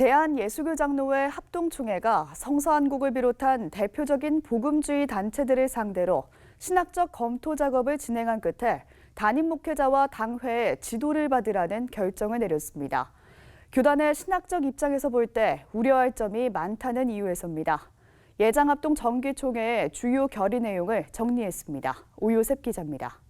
대한예수교 장로회 합동총회가 성서한국을 비롯한 대표적인 복음주의 단체들을 상대로 신학적 검토 작업을 진행한 끝에 담임 목회자와 당회의 지도를 받으라는 결정을 내렸습니다. 교단의 신학적 입장에서 볼 때 우려할 점이 많다는 이유에서입니다. 예장합동 정기총회의 주요 결의 내용을 정리했습니다. 오요셉 기자입니다.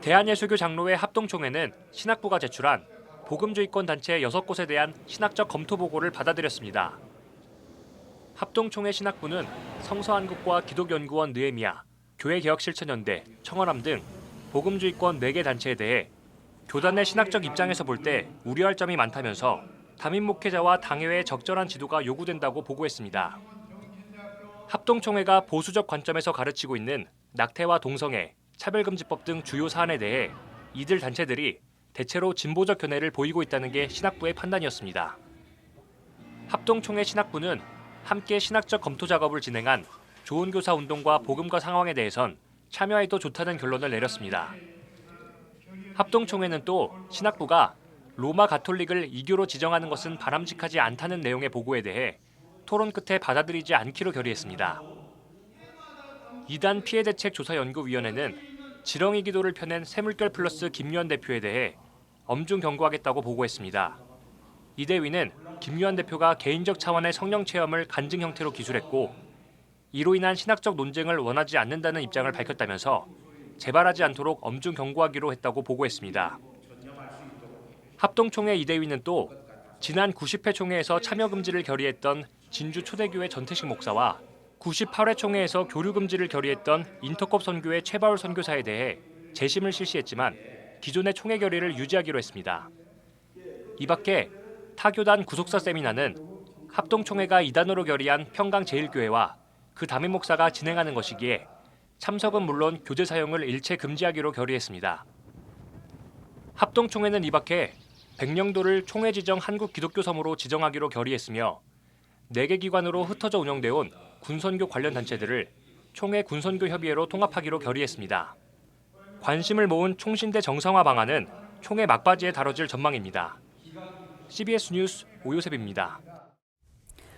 대한예수교 장로회 합동총회는 신학부가 제출한 복음주의권 단체 6곳에 대한 신학적 검토 보고를 받아들였습니다. 합동총회 신학부는 성서한국과 기독연구원 느헤미야, 교회개혁실천연대, 청원함 등 복음주의권 4개 단체에 대해 교단의 신학적 입장에서 볼 때 우려할 점이 많다면서 담임 목회자와 당회의 적절한 지도가 요구된다고 보고했습니다. 합동총회가 보수적 관점에서 가르치고 있는 낙태와 동성애, 차별금지법 등 주요 사안에 대해 이들 단체들이 대체로 진보적 견해를 보이고 있다는 게 신학부의 판단이었습니다. 합동총회 신학부는 함께 신학적 검토 작업을 진행한 좋은 교사 운동과 복음과 상황에 대해선 참여해도 좋다는 결론을 내렸습니다. 합동총회는 또 신학부가 로마 가톨릭을 이교로 지정하는 것은 바람직하지 않다는 내용의 보고에 대해 토론 끝에 받아들이지 않기로 결의했습니다. 이단 피해대책 조사연구위원회는 지렁이 기도를 펴낸 새물결 플러스 김유한 대표에 대해 엄중 경고하겠다고 보고했습니다. 이 대위는 김유한 대표가 개인적 차원의 성령 체험을 간증 형태로 기술했고 이로 인한 신학적 논쟁을 원하지 않는다는 입장을 밝혔다면서 재발하지 않도록 엄중 경고하기로 했다고 보고했습니다. 합동총회 이 대위는 또 지난 90회 총회에서 참여 금지를 결의했던 진주 초대교회 전태식 목사와 98회 총회에서 교류 금지를 결의했던 인터컵 선교회 최바울 선교사에 대해 재심을 실시했지만 기존의 총회 결의를 유지하기로 했습니다. 이 밖에 타교단 구속사 세미나는 합동총회가 이단으로 결의한 평강제일교회와 그 담임 목사가 진행하는 것이기에 참석은 물론 교재 사용을 일체 금지하기로 결의했습니다. 합동총회는 이 밖에 백령도를 총회 지정 한국 기독교 섬으로 지정하기로 결의했으며 4개 기관으로 흩어져 운영돼 온 군선교 관련 단체들을 총회 군선교 협의회로 통합하기로 결의했습니다. 관심을 모은 총신대 정상화 방안은 총회 막바지에 다뤄질 전망입니다. CBS 뉴스 오요셉입니다.